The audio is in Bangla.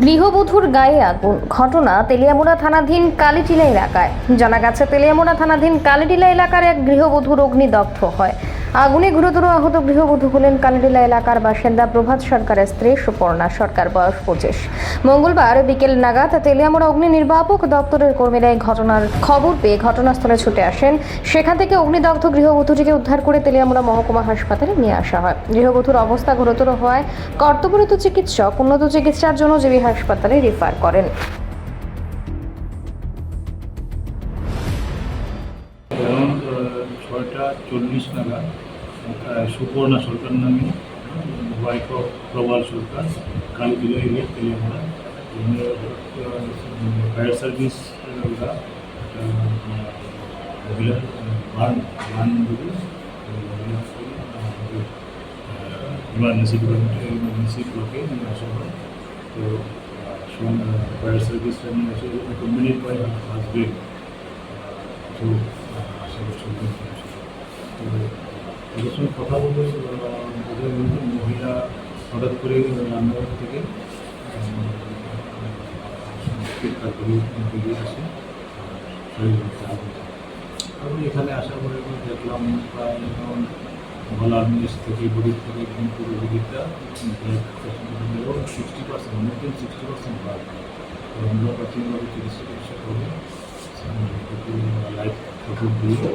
গৃহবধূর গায়ে আগুন। ঘটনা তেলিয়ামুড়া থানাধীন কালীটিলা এলাকায়। জানা গেছে, তেলিয়ামুড়া থানাধীন কালীটিলা এলাকার এক গৃহবধূর অগ্নিদগ্ধ হয়। আগুনে গুরুতর আহত গৃহবধূ হলেন কালীটিলা এলাকার বাসিন্দা প্রভাত সরকারের স্ত্রী সুপর্ণা সরকার, বয়স পঁচিশ। মঙ্গলবার বিকেল নাগাদ তেলিয়ামুড়া অগ্নি নির্বাপক দপ্তরের কর্মীরা এই ঘটনার খবর পেয়ে ঘটনাস্থলে ছুটে আসেন। সেখান থেকে অগ্নিদগ্ধ গৃহবধূটিকে উদ্ধার করে তেলিয়ামুড়া মহকুমা হাসপাতালে নিয়ে আসা হয়। গৃহবধূর অবস্থা গুরুতর হওয়ায় কর্তব্যরত চিকিৎসক উন্নত চিকিৎসার জন্য জিবি হাসপাতালে রেফার করেন। ছয়টা চল্লিশ নাগাদ সুপর্ণা সরকার নামে wife of Prabal Sarkar Kali Puja area Telangana fire service ওরা একটা, মহিলা বান ইমার্জেন্সি ডিপার্টমেন্ট ব্লকে নিয়ে আসা হয়। তো ফায়ার সার্ভিসটা নিয়ে আসে মিনিট বাই হাজবেন্ড তো আশা করছি ওদের সঙ্গে কথা বলে যে মহিলা হঠাৎ করে রান্নাঘর থেকে বেরিয়ে আসে। তারপরে এখানে আসার পরে দেখলাম প্রায় এখন গলার নিচ থেকে বডির থেকে একদম পুরো বডিটা sixty percent more than sixty percent ভাগ আমরা প্রাথমিকভাবে চিকিৎসা চিকিৎসা করে লাইফ দিয়ে